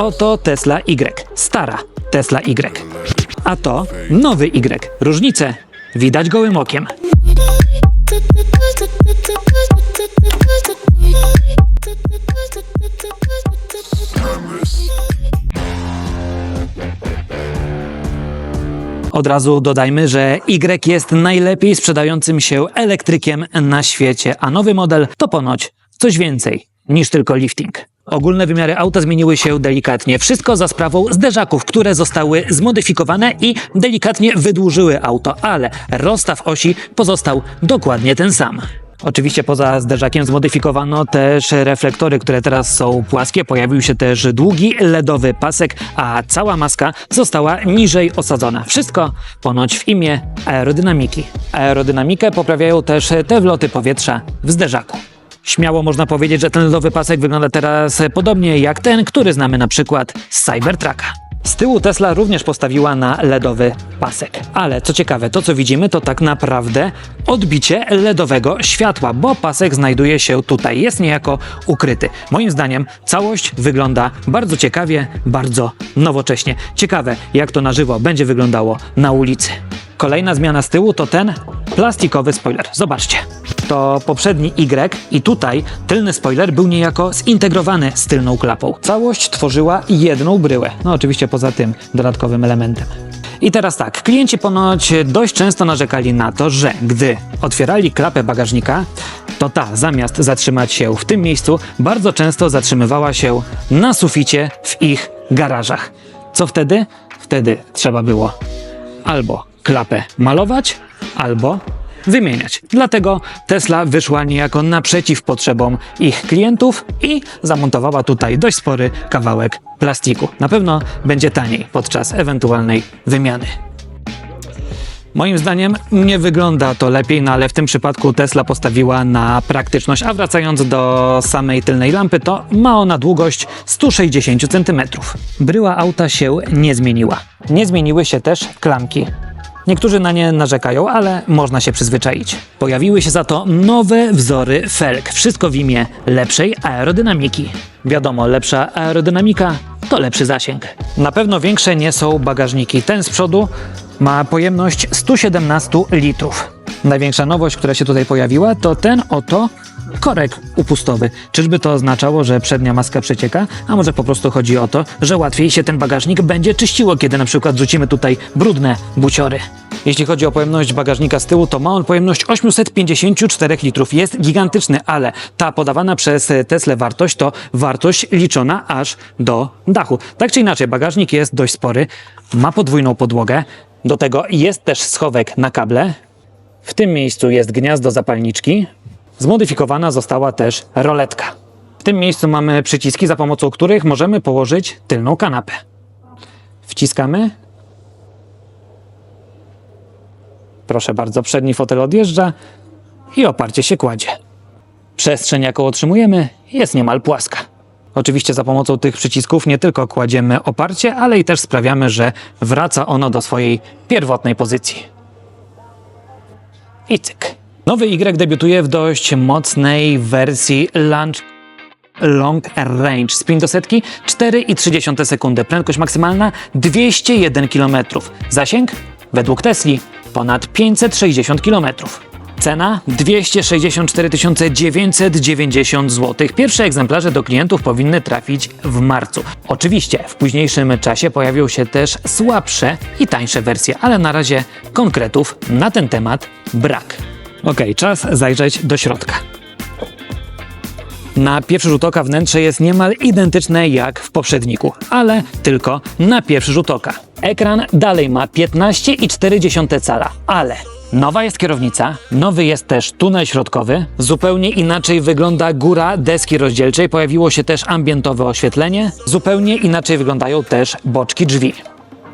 Oto Tesla Y, stara Tesla Y. A to nowy Y. Różnice widać gołym okiem. Od razu dodajmy, że Y jest najlepiej sprzedającym się elektrykiem na świecie, a nowy model to ponoć coś więcej niż tylko lifting. Ogólne wymiary auta zmieniły się delikatnie. Wszystko za sprawą zderzaków, które zostały zmodyfikowane i delikatnie wydłużyły auto, ale rozstaw osi pozostał dokładnie ten sam. Oczywiście poza zderzakiem zmodyfikowano też reflektory, które teraz są płaskie. Pojawił się też długi LEDowy pasek, a cała maska została niżej osadzona. Wszystko ponoć w imię aerodynamiki. Aerodynamikę poprawiają też te wloty powietrza w zderzaku. Śmiało można powiedzieć, że ten LEDowy pasek wygląda teraz podobnie jak ten, który znamy na przykład z Cybertrucka. Z tyłu Tesla również postawiła na LEDowy pasek. Ale co ciekawe, to co widzimy to tak naprawdę odbicie LEDowego światła, bo pasek znajduje się tutaj, jest niejako ukryty. Moim zdaniem całość wygląda bardzo ciekawie, bardzo nowocześnie. Ciekawe, jak to na żywo będzie wyglądało na ulicy. Kolejna zmiana z tyłu to ten plastikowy spoiler. Zobaczcie. To poprzedni Y i tutaj tylny spoiler był niejako zintegrowany z tylną klapą. Całość tworzyła jedną bryłę. No oczywiście poza tym dodatkowym elementem. I teraz tak, klienci ponoć dość często narzekali na to, że gdy otwierali klapę bagażnika, to ta zamiast zatrzymać się w tym miejscu, bardzo często zatrzymywała się na suficie w ich garażach. Co wtedy? Wtedy trzeba było albo klapę malować, albo wymieniać. Dlatego Tesla wyszła niejako naprzeciw potrzebom ich klientów i zamontowała tutaj dość spory kawałek plastiku. Na pewno będzie taniej podczas ewentualnej wymiany. Moim zdaniem nie wygląda to lepiej, no ale w tym przypadku Tesla postawiła na praktyczność, a wracając do samej tylnej lampy, to ma ona długość 160 cm. Bryła auta się nie zmieniła. Nie zmieniły się też klamki. Niektórzy na nie narzekają, ale można się przyzwyczaić. Pojawiły się za to nowe wzory felg. Wszystko w imię lepszej aerodynamiki. Wiadomo, lepsza aerodynamika to lepszy zasięg. Na pewno większe nie są bagażniki. Ten z przodu ma pojemność 117 litrów. Największa nowość, która się tutaj pojawiła, to ten oto korek upustowy. Czyżby to oznaczało, że przednia maska przecieka? A może po prostu chodzi o to, że łatwiej się ten bagażnik będzie czyściło, kiedy na przykład rzucimy tutaj brudne buciory. Jeśli chodzi o pojemność bagażnika z tyłu, to ma on pojemność 854 litrów. Jest gigantyczny, ale ta podawana przez Tesla wartość to wartość liczona aż do dachu. Tak czy inaczej, bagażnik jest dość spory, ma podwójną podłogę, do tego jest też schowek na kable. W tym miejscu jest gniazdo zapalniczki. Zmodyfikowana została też roletka. W tym miejscu mamy przyciski, za pomocą których możemy położyć tylną kanapę. Wciskamy. Proszę bardzo, przedni fotel odjeżdża i oparcie się kładzie. Przestrzeń, jaką otrzymujemy, jest niemal płaska. Oczywiście za pomocą tych przycisków nie tylko kładziemy oparcie, ale i też sprawiamy, że wraca ono do swojej pierwotnej pozycji. I cyk. Nowy Y debiutuje w dość mocnej wersji Launch Long Range. Sprint do setki 4,3 sekundy. Prędkość maksymalna 201 km. Zasięg według Tesli ponad 560 km. Cena 264 990 zł. Pierwsze egzemplarze do klientów powinny trafić w marcu. Oczywiście w późniejszym czasie pojawią się też słabsze i tańsze wersje, ale na razie konkretów na ten temat brak. Ok, czas zajrzeć do środka. Na pierwszy rzut oka wnętrze jest niemal identyczne jak w poprzedniku, ale tylko na pierwszy rzut oka. Ekran dalej ma 15,4 cala, ale nowa jest kierownica, nowy jest też tunel środkowy, zupełnie inaczej wygląda góra deski rozdzielczej, pojawiło się też ambientowe oświetlenie, zupełnie inaczej wyglądają też boczki drzwi.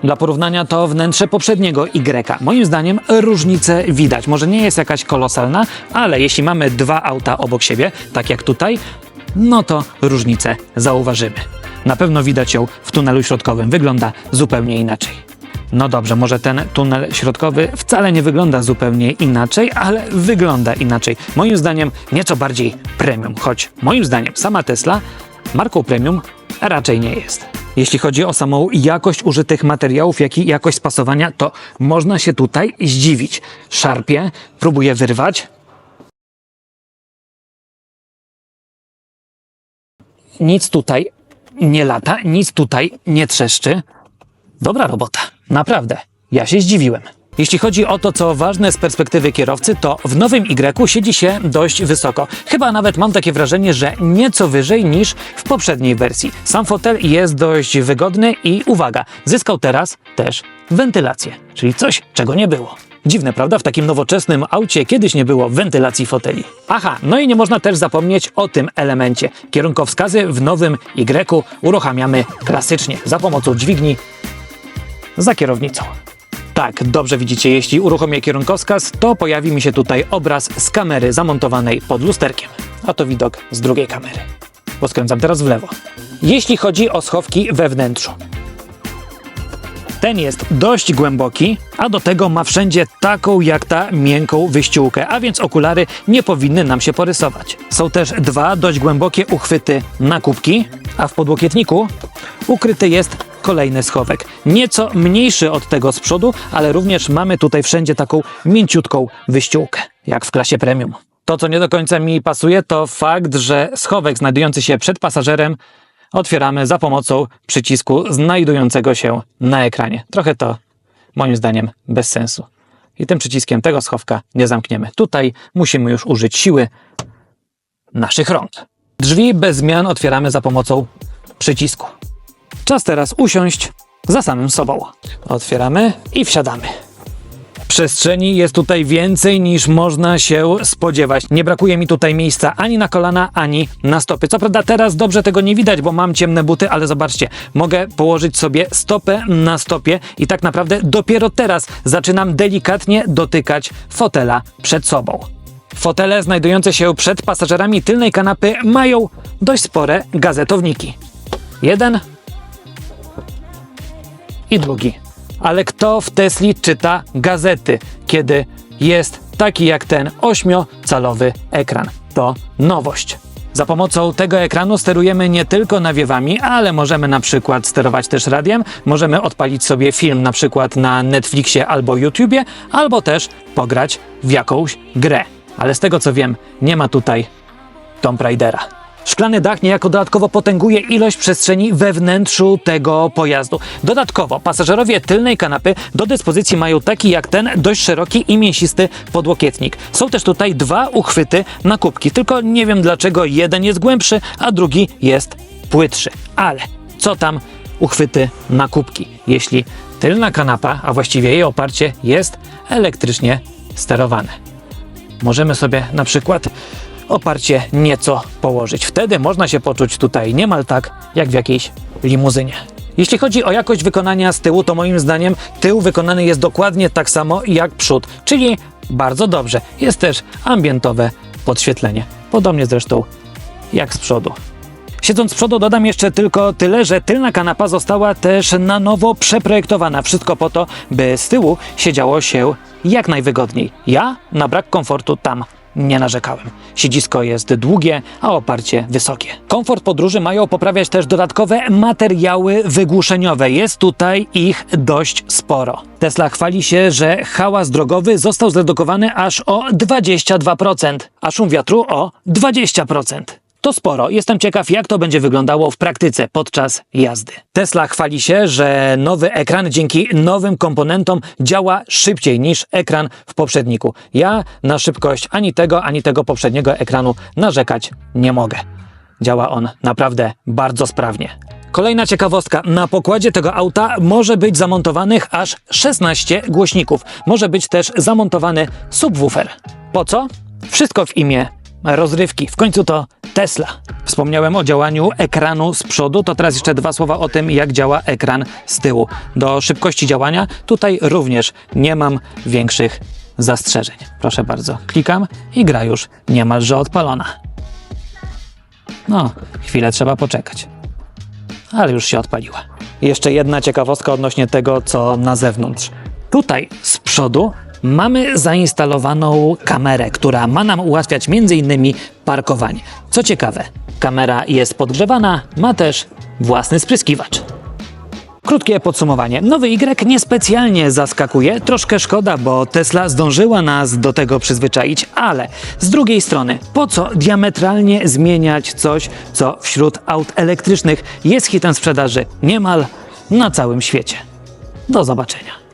Dla porównania to wnętrze poprzedniego Y. Moim zdaniem różnicę widać. Może nie jest jakaś kolosalna, ale jeśli mamy dwa auta obok siebie, tak jak tutaj, no to różnicę zauważymy. Na pewno widać ją w tunelu środkowym. Wygląda zupełnie inaczej. No dobrze, może ten tunel środkowy wcale nie wygląda zupełnie inaczej, ale wygląda inaczej. Moim zdaniem nieco bardziej premium, choć moim zdaniem sama Tesla marką premium raczej nie jest. Jeśli chodzi o samą jakość użytych materiałów, jak i jakość spasowania, to można się tutaj zdziwić. Szarpie, próbuję wyrwać. Nic tutaj nie lata, nic tutaj nie trzeszczy. Dobra robota, naprawdę. Ja się zdziwiłem. Jeśli chodzi o to, co ważne z perspektywy kierowcy, to w nowym Y siedzi się dość wysoko. Chyba nawet mam takie wrażenie, że nieco wyżej niż w poprzedniej wersji. Sam fotel jest dość wygodny i uwaga, zyskał teraz też wentylację, czyli coś, czego nie było. Dziwne, prawda? W takim nowoczesnym aucie kiedyś nie było wentylacji foteli. Aha, no i nie można też zapomnieć o tym elemencie. Kierunkowskazy w nowym Y uruchamiamy klasycznie za pomocą dźwigni za kierownicą. Tak, dobrze widzicie, jeśli uruchomię kierunkowskaz, to pojawi mi się tutaj obraz z kamery zamontowanej pod lusterkiem. A to widok z drugiej kamery. Bo skręcam teraz w lewo. Jeśli chodzi o schowki we wnętrzu. Ten jest dość głęboki, a do tego ma wszędzie taką jak ta miękką wyściółkę, a więc okulary nie powinny nam się porysować. Są też dwa dość głębokie uchwyty na kubki, a w podłokietniku ukryty jest kolejny schowek. Nieco mniejszy od tego z przodu, ale również mamy tutaj wszędzie taką mięciutką wyściółkę, jak w klasie premium. To, co nie do końca mi pasuje, to fakt, że schowek znajdujący się przed pasażerem otwieramy za pomocą przycisku znajdującego się na ekranie. Trochę to, moim zdaniem, bez sensu. I tym przyciskiem tego schowka nie zamkniemy. Tutaj musimy już użyć siły naszych rąk. Drzwi bez zmian otwieramy za pomocą przycisku. Czas teraz usiąść za samym sobą. Otwieramy i wsiadamy. Przestrzeni jest tutaj więcej niż można się spodziewać. Nie brakuje mi tutaj miejsca ani na kolana, ani na stopy. Co prawda teraz dobrze tego nie widać, bo mam ciemne buty, ale zobaczcie, mogę położyć sobie stopę na stopie i tak naprawdę dopiero teraz zaczynam delikatnie dotykać fotela przed sobą. Fotele znajdujące się przed pasażerami tylnej kanapy mają dość spore gazetowniki. Jeden i drugi. Ale kto w Tesli czyta gazety, kiedy jest taki jak ten 8-calowy ekran? To nowość. Za pomocą tego ekranu sterujemy nie tylko nawiewami, ale możemy na przykład sterować też radiem, możemy odpalić sobie film na przykład na Netflixie albo YouTubie, albo też pograć w jakąś grę. Ale z tego co wiem, nie ma tutaj Tomb Raidera. Szklany dach niejako dodatkowo potęguje ilość przestrzeni we wnętrzu tego pojazdu. Dodatkowo pasażerowie tylnej kanapy do dyspozycji mają taki jak ten dość szeroki i mięsisty podłokietnik. Są też tutaj dwa uchwyty na kubki, tylko nie wiem dlaczego jeden jest głębszy, a drugi jest płytszy. Ale co tam uchwyty na kubki, jeśli tylna kanapa, a właściwie jej oparcie jest elektrycznie sterowane możemy sobie na przykład oparcie nieco położyć. Wtedy można się poczuć tutaj niemal tak, jak w jakiejś limuzynie. Jeśli chodzi o jakość wykonania z tyłu, to moim zdaniem tył wykonany jest dokładnie tak samo jak przód, czyli bardzo dobrze. Jest też ambientowe podświetlenie. Podobnie zresztą jak z przodu. Siedząc z przodu dodam jeszcze tylko tyle, że tylna kanapa została też na nowo przeprojektowana. Wszystko po to, by z tyłu siedziało się jak najwygodniej. Ja na brak komfortu tam nie narzekałem. Siedzisko jest długie, a oparcie wysokie. Komfort podróży mają poprawiać też dodatkowe materiały wygłuszeniowe. Jest tutaj ich dość sporo. Tesla chwali się, że hałas drogowy został zredukowany aż o 22%, a szum wiatru o 20%. To sporo. Jestem ciekaw, jak to będzie wyglądało w praktyce podczas jazdy. Tesla chwali się, że nowy ekran dzięki nowym komponentom działa szybciej niż ekran w poprzedniku. Ja na szybkość ani tego, ani tego poprzedniego ekranu narzekać nie mogę. Działa on naprawdę bardzo sprawnie. Kolejna ciekawostka. Na pokładzie tego auta może być zamontowanych aż 16 głośników. Może być też zamontowany subwoofer. Po co? Wszystko w imię rozrywki. W końcu to Tesla. Wspomniałem o działaniu ekranu z przodu, to teraz jeszcze dwa słowa o tym, jak działa ekran z tyłu. Do szybkości działania tutaj również nie mam większych zastrzeżeń. Proszę bardzo, klikam i gra już niemalże odpalona. No, chwilę trzeba poczekać. Ale już się odpaliła. Jeszcze jedna ciekawostka odnośnie tego, co na zewnątrz. Tutaj z przodu mamy zainstalowaną kamerę, która ma nam ułatwiać m.in. parkowanie. Co ciekawe, kamera jest podgrzewana, ma też własny spryskiwacz. Krótkie podsumowanie. Nowy Y niespecjalnie zaskakuje. Troszkę szkoda, bo Tesla zdążyła nas do tego przyzwyczaić, ale z drugiej strony, po co diametralnie zmieniać coś, co wśród aut elektrycznych jest hitem sprzedaży niemal na całym świecie? Do zobaczenia.